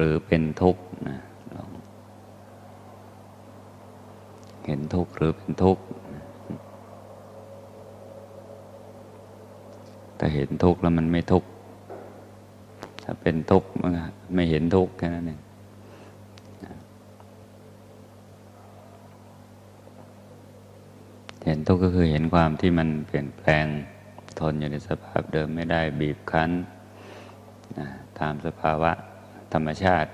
รือเป็นทุกข์นะเห็นทุกข์หรือเป็นทุกข์ถ้าเห็นทุกข์แล้วมันไม่ทุกข์ถ้าเป็นทุกข์มันไม่เห็นทุกข์แค่นั้นเองเห็นทุกข์ก็คือเห็นความที่มันเปลี่ยนแปลงทนอยู่ในสภาพเดิมไม่ได้บีบคั้นตามสภาวะ ธรรมชาติ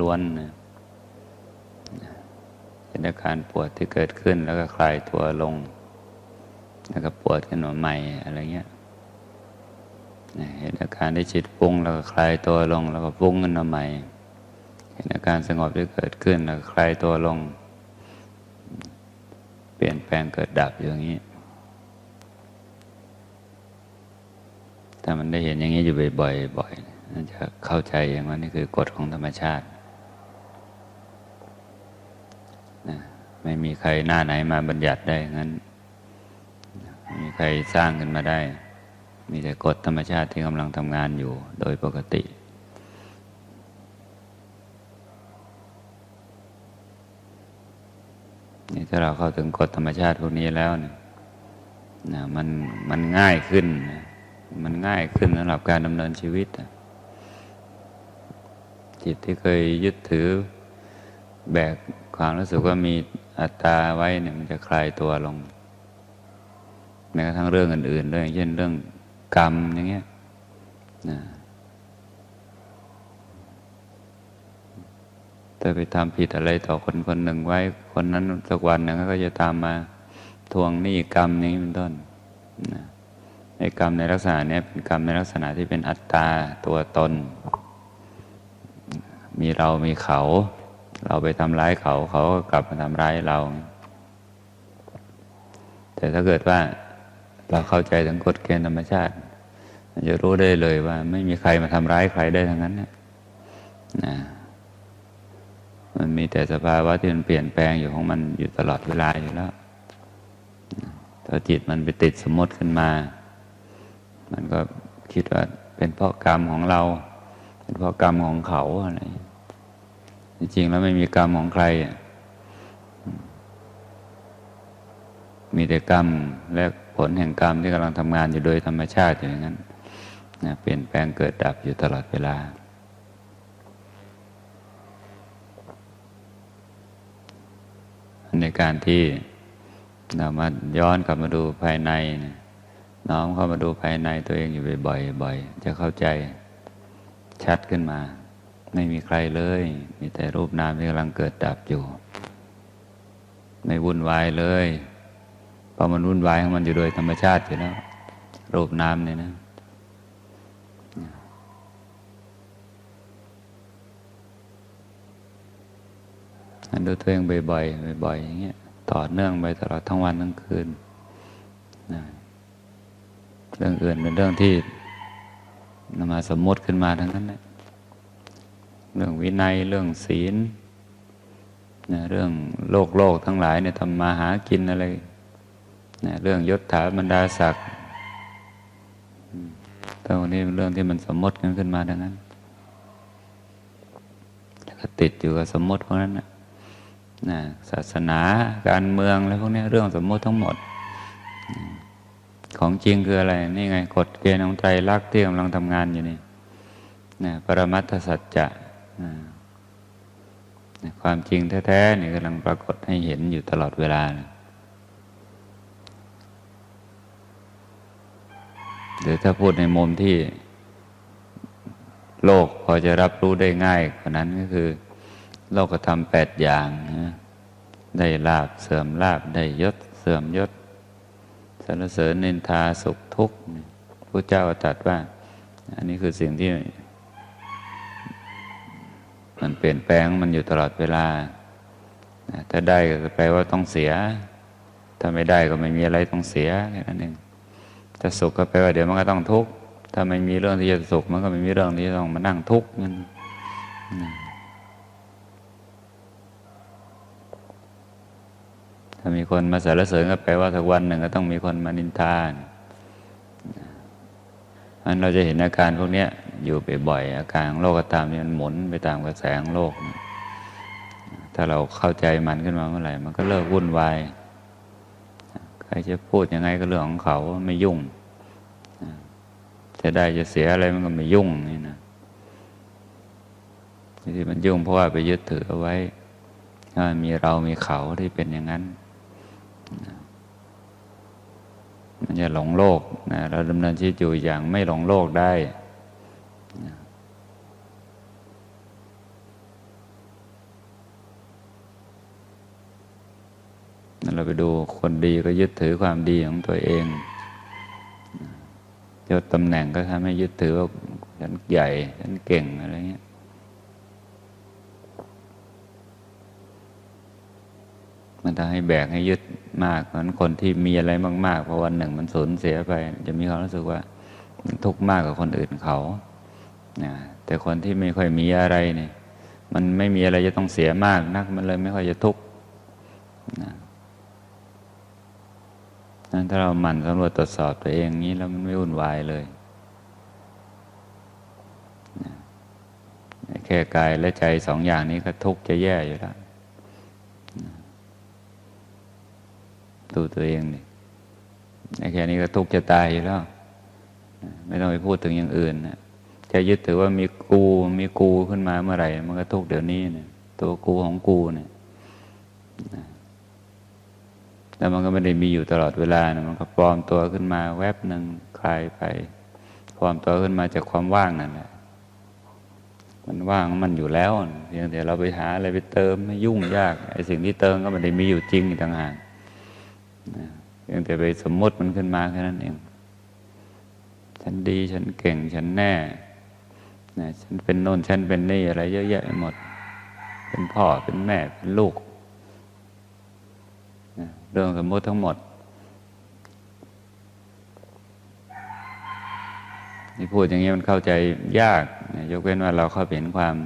ล้วนๆเห็นอาการปวดที่เกิดขึ้นแล้วก็คลายตัวลง แล้วก็ปวดขึ้นมาใหม่อะไรเงี้ยเห็นอาการที่จิตฟุ้งแล้วก็คลายตัวลง แล้วก็ฟุ้งขึ้นมาใหม่ เห็นอาการสงบที่เกิดขึ้นแล้วก็คลายตัวลง เปลี่ยนแปลงเกิดดับอย่างนี้ถ้ามันได้เห็นอย่างนี้อยู่บ่อยๆบ่อย จะเข้าใจอย่างว่านี่คือกฎของธรรมชาตินะไม่มีใครหน้าไหนมาบัญญัติได้งั้นไม่มีใครสร้างขึ้นมาได้ มีแต่กฎธรรมชาติที่กำลังทำงานอยู่โดยปกตินี่ถ้าเราเข้าถึงกฎธรรมชาติพวกนี้แล้วเนี่ยนะมันมันง่ายขึ้น มันง่ายขึ้นสำหรับการดำเนินชีวิต จิตที่เคยยึดถือ แบกความรู้สึกว่ามีอัตตาไว้เนี่ยมันจะคลายตัวลง แม้กระทั่งเรื่องอื่นๆด้วยเช่นเรื่องกรรมอย่างเงี้ยนะแต่ไปทำผิดอะไรต่อคนคนหนึ่งไว้ คนนั้นสักวันหนึ่งก็จะตามมาทวงหนี้กรรมนี้เป็นต้นนะในกรรมในลักษณะนี้เป็นกรรมในลักษณะที่เป็นอัตตาตัวตน มีเรามีเขา เราไปทำร้ายเขา เขาก็กลับมาทำร้ายเรา แต่ถ้าเกิดว่าเราเข้าใจถึงกฎเกณฑ์ธรรมชาติจะรู้ได้เลยว่า ไม่มีใครมาทำร้ายใครได้ทั้งนั้นนะมันมีแต่สภาวะที่มันเปลี่ยนแปลงอยู่ของมันอยู่ตลอดเวลาอยู่แล้วถ้าจิตมันไปติดสมมติขึ้นมา มันก็คิดว่าเป็นเพราะกรรมของเรา เป็นเพราะกรรมของเขาอะไรจริงๆแล้วไม่มีกรรมของใคร มีแต่กรรมและผลแห่งกรรมที่กำลังทำงานอยู่โดยธรรมชาติอย่างนั้นนะเปลี่ยนแปลงเกิดดับอยู่ตลอดเวลา ในการที่เรามาย้อนกลับมาดูภายในนะน้อมเข้ามาดูภายในตัวเองอยู่บ่อยๆจะเข้าใจ ชัดขึ้นมา ไม่มีใครเลย มีแต่รูปนามที่กำลังเกิดดับอยู่ ไม่วุ่นวายเลยเพราะมันวุ่นวายของมันอยู่โดยธรรมชาติอยู่แล้ว รูปนามเนี่ยนะอันดูตัวเองบ่อยๆบ่อยๆอย่างเงี้ยต่อเนื่องไปตลอดทั้งวันทั้งคืนนะเรื่องอื่นเป็นเรื่องที่ นำมาสมมติขึ้นมาทั้งนั้นแหละเรื่องวินัยเรื่องศีลนะเรื่องโลกโลกทั้งหลายเนี่ยทำมาหากินอะไรนะเรื่องยศถาบรรดาศักดิ์ต่วันนี้เรื่องที่มันสมมติกันขึ้นมาทั้งนั้นแล้วก็ติดอยู่กับสมมติพวกนั้นนะนะศาสนาการเมืองอะไรพวกนี้เรื่องสมมติทั้งหมด ของจริงคืออะไร นี่ไงกฎเกณฑ์ของใจรักที่กำลังทำงานอยู่นี่นะปรมัตถสัจจะนะความจริงแท้ๆนี่กำลังปรากฏให้เห็นอยู่ตลอดเวลานะหรือถ้าพูดในมุมที่โลกพอจะรับรู้ได้ง่ายกว่านั้นก็คือ โลกธรรมแปดอย่างนะได้ลาบเสื่อมลาบได้ยศ เสื่อมยศ สรรเสริญนินทาสุขทุกข์พระเจ้าตรัสว่า อันนี้คือสิ่งที่ มันเปลี่ยนแปลงมันอยู่ตลอดเวลา ถ้าได้ก็แปลว่าต้องเสีย ถ้าไม่ได้ก็ไม่มีอะไรต้องเสียแค่นั้นเองถ้าสุขก็แปลว่าเดี๋ยวมันก็ต้องทุกข์ถ้าไม่มีเรื่องที่จะสุขมันก็ไม่มีเรื่องที่จะต้องมานั่งทุกข์นั่น ถ้ามีคนมาสรรเสริญก็แปลว่าสักวันหนึ่งก็ต้องมีคนมานินทานอันเราจะเห็นอาการพวกนี้อยู่บ่อยๆอาการของโลกธรรมนี่มันหมุนไปตามกระแสของโลก ถ้าเราเข้าใจมันขึ้นมาเมื่อไหร่ มันก็เลิกวุ่นวายใครจะพูดยังไงก็เรื่องของเขาไม่ยุ่งจะได้จะเสียอะไรมันก็ไม่ยุ่งนี่นะที่มันยุ่งเพราะว่าไปยึดถือเอาไว้ว่ามีเรามีเขาที่เป็นอย่างนั้น มันจะหลงโลกนะเราดำเนินชีวิตอยู่อย่างไม่หลงโลกได้นะเราไปดูคนดีก็ยึดถือความดีของตัวเองยศตำแหน่งก็ทำให้ยึดถือว่าฉันใหญ่ ฉันเก่งอะไรเงี้ย มันทำให้แบกให้ยึดมาก เพราะฉะนั้นคนที่มีอะไรมากๆพอวันหนึ่งมันสูญเสียไป จะมีความรู้สึกว่าทุกข์มากกว่าคนอื่นเขานะแต่คนที่ไม่ค่อยมีอะไรเนี่ย มันไม่มีอะไรจะต้องเสียมากนัก มันเลยไม่ค่อยจะทุกข์นะนั้นถ้าเราหมั่นสำรวจตรวจสอบตัวเองนี้แล้วมันไม่วุ่นวายเลยนะแค่กายและใจสองอย่างนี้ก็ทุกข์จะแย่อยู่แล้ว ดูตัวเองดิแค่นี้ก็ทุกข์จะตายอยู่แล้ว ไม่ต้องไปพูดถึงอย่างอื่นนะจะยึดถือว่ามีกูมีกูขึ้นมาเมื่อไหร่ มันก็ทุกข์เดี๋ยวนี้เนี่ยตัวกูของกูเนี่ยแต่มันก็ไม่ได้มีอยู่ตลอดเวลานะมันก็ปลอมตัวขึ้นมา แวบหนึ่งคลายไปปลอมตัวขึ้นมาจากความว่างนั่นแหละมันว่างมันอยู่แล้วเพียงแต่เราไปหาอะไรไปเติมไม่ยุ่งยากไอ้สิ่งที่เติมก็ไม่ได้มีอยู่จริงต่างหาก เพียงแต่ไปสมมติมันขึ้นมาแค่นั้นเอง ฉันดีฉันเก่งฉันแน่นะฉันเป็นโน่นฉันเป็นนี่อะไรเยอะแยะไปหมด เป็นพ่อเป็นแม่เป็นลูกนะเรื่องสมมติทั้งหมด ที่พูดอย่างนี้มันเข้าใจยากนะยกเว้นว่าเราเข้าเห็นความ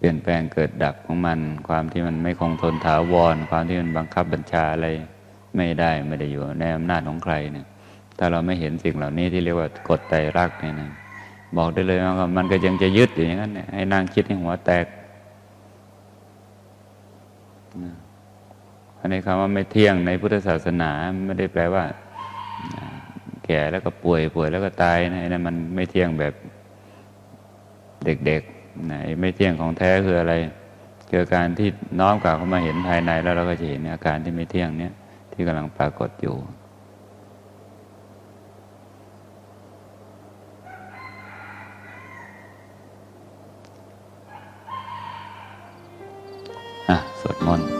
เปลี่ยนแปลงเกิดดับของมัน ความที่มันไม่คงทนถาวร ความที่มันบังคับบัญชาอะไรไม่ได้ไม่ได้อยู่ในอำนาจของใครเนี่ย ถ้าเราไม่เห็นสิ่งเหล่านี้ที่เรียกว่ากฎไตรลักษณ์เนี่ยนะบอกได้เลยว่ามันก็ยังจะยึดอยู่อย่างนั้นเนี่ยให้นั่งคิดให้หัวแตกอันนี้คำว่าไม่เที่ยงในพุทธศาสนาไม่ได้แปลว่า แก่แล้วก็ป่วยป่วยแล้วก็ตายนะนั่นมันไม่เที่ยงแบบเด็กๆ ไม่เที่ยงของแท้คืออะไรคือการที่น้อมกลับเข้ามาเห็นภายในแล้วเราก็จะเห็นอาการที่ไม่เที่ยงเนี้ยที่กำลังปรากฏอยู่อะสวดมนต์